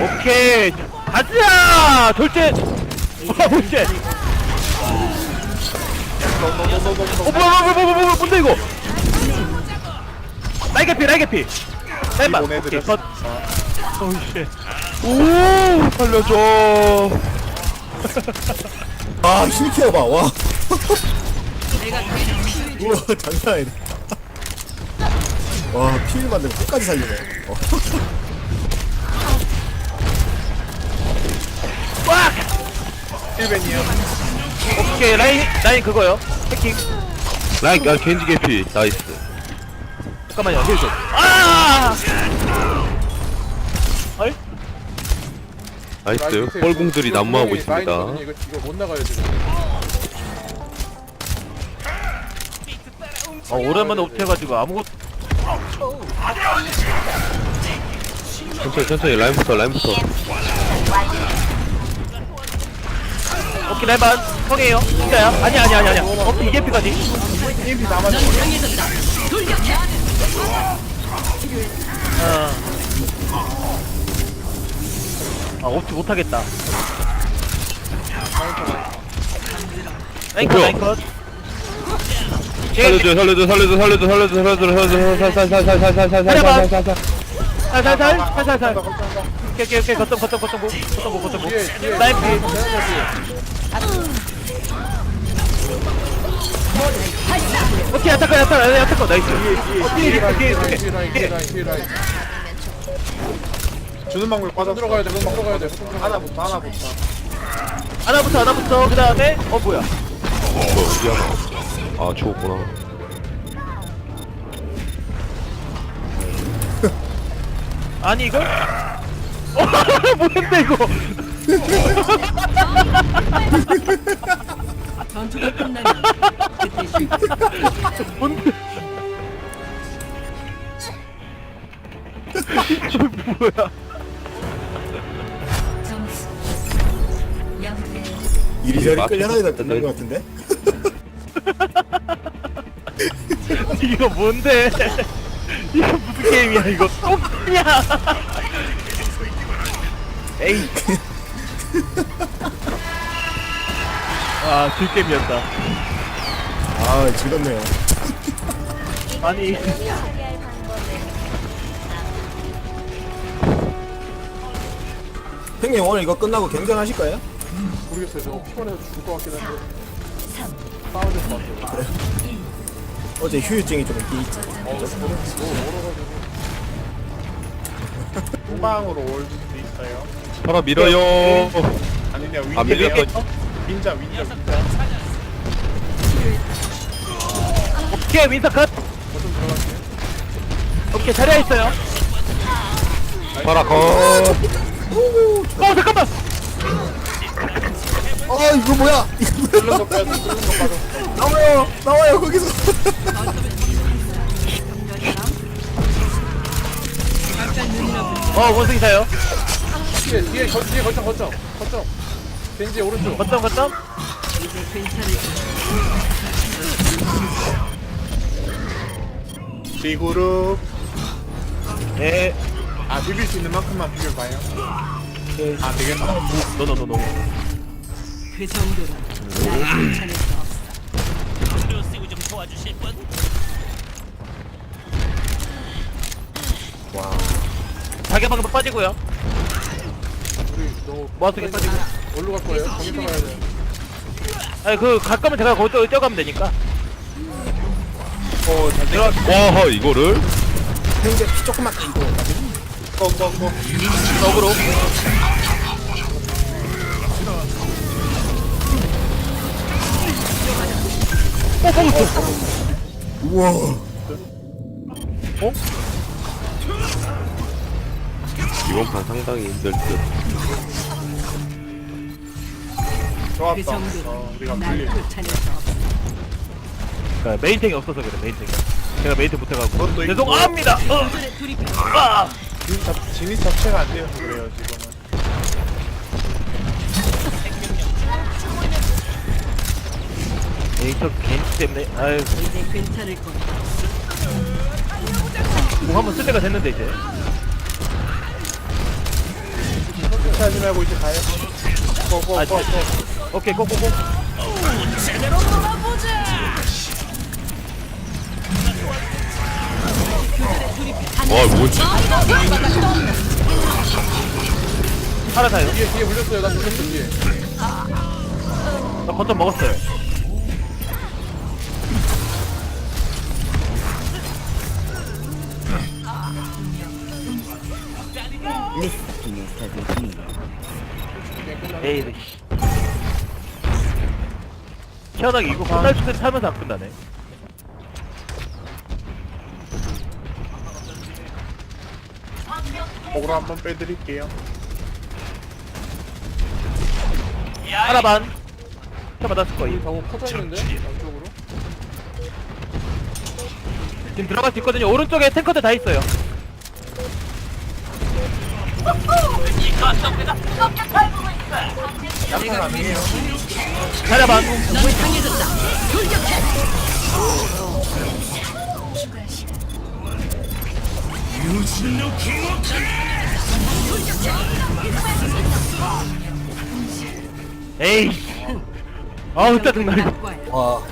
오케이. 가자 돌진! 어 돌진! 어 뭐야 뭐야 뭐야 뭐야 뭔데 이거? 짤만 이번 애들은- 오케이 컷. 오우씨 오 살려줘. 아 힐케어 봐 와. 우와 장난 아니다. 와 피를 만들고 끝까지 살리네. 어. 꽉 1벤이요 오케이 라인 라인 그거요. 해킹. 라인 아 겐지 개피. 나이스. 잠깐만요 힐 좀. 아! 어이 나이스. 뻘궁들이 난무하고 있습니다. 이거 이거 못 나가요 지금. 어 오랜만에 옵해가지고 아무것도 천천히 천천히. 라인부터 라인부터 오케이 날만 성해요 진짜야 아니 아니 아니 아니야 오케이 이게 피까지 EMP 다 맞아 아 옵티 못하겠다 라인컷? 라인컷 살려줘 살려줘 살려줘 살려줘 살려줘 살려줘 살살살살살살살살살살살살살 살살살 살살살 오케이 오케이 오케이 거점 거점 거점 고 거점 고 거점 고 뒤에 뒤에 라인 피 오케이 야타카 야타카 야타카 나이스. 어, 뒤에 뒤에 뒤에 뒤에 주는 방법 빠져 들어가야 돼 그럼 들어가야 돼. 하나부터 하나부터. 하나부터 하나부터 그 다음에 어 뭐야? 뭐 어디야? 아 죽었구나. 아니 이걸 어 뭐였는데 이거 전투가 끝나면 그때 뭔데 저 뭐야 점수 영대 이리저리 마크 끌려다니다. 듣는 것 같은데. 이거 뭔데 이거 무슨 게임이야 이거 똥이야 에이 아 질게임이었다. 아 즐겁네요. 아니. 형님 오늘 이거 끝나고 경쟁하실 거예요? 모르겠어요. 저 피곤해서 죽을 것 같긴 한데. 싸워야 될것 같아요. 어제 휴유증이 좀 있긴 있지. 후방으로 올 수도 있어요. 팔아 밀어요. 아니냐 아, 거- 윈자 윈자 윈자. 오케이 윈서 컷. 들어갈게요 오케이 자리에 있어요. 팔아 컷어 잠깐만. 아 이거 뭐야? 이거 뚫는 거 빼야 돼 뚫는 거 빠져 나와요 나와요 거기서. 어 원숭이 사요. 뒤에 뒤에 거, 뒤에 거점 거점 거점 겐지 오른쪽. 거점 거점. 이제 괜찮을 비그룹. 네. 아 비빌 수 있는 만큼만 비벼봐요. 아 되겠다. 노노노노. 그수 없어 자기 방금 빠지고요. 우리 너 모아쓰기 빠지고 어디로 갈 거예요? 거기서 가야 돼 아니 그갈 거면 제가 거기 뛰어가면 되니까. 어 잘 들어 와하 이거를? 형제 피 조금만 이거. 거 거거 역으로. 우와. 이번 판 상당히 힘들 듯 그 좋았다. 정도로 어, 우리가 날 불리 쫓아낼 수 없어. 그러니까 메인탱이 없어서 그래 메인탱이. 제가 메인탱 못해가고. 그것도 있고. 죄송합니다! 어. 돌입해 아. 진입 잡- 진입 자체가 안 돼요 그래요 지금은. 에이 저 겐지 때문에 아유. 이제 괜찮을 거야. 뭐 한번 쓸 때가 됐는데 이제. 하지 말고 이제 가요. 고고 아, 고 고. 오케이 고고고. 와 뭐지? 살아사요? 뒤에 뒤에 물렸어요. 나 물렸어 뒤에. 나 거점 먹었어요. 에이 씨 희한하게 이거 끝날 때 살면서 안 끝나네. 목으로 한번 빼드릴게요. 하나 반. 켜 받았을 너무 퍼져 있는데? 양쪽으로. 지금 들어갈 수 있거든요. 오른쪽에 탱커들 다 있어요 약간 아니에요 강해졌다. 돌격해. 에이 아우 짜증나 이거. 와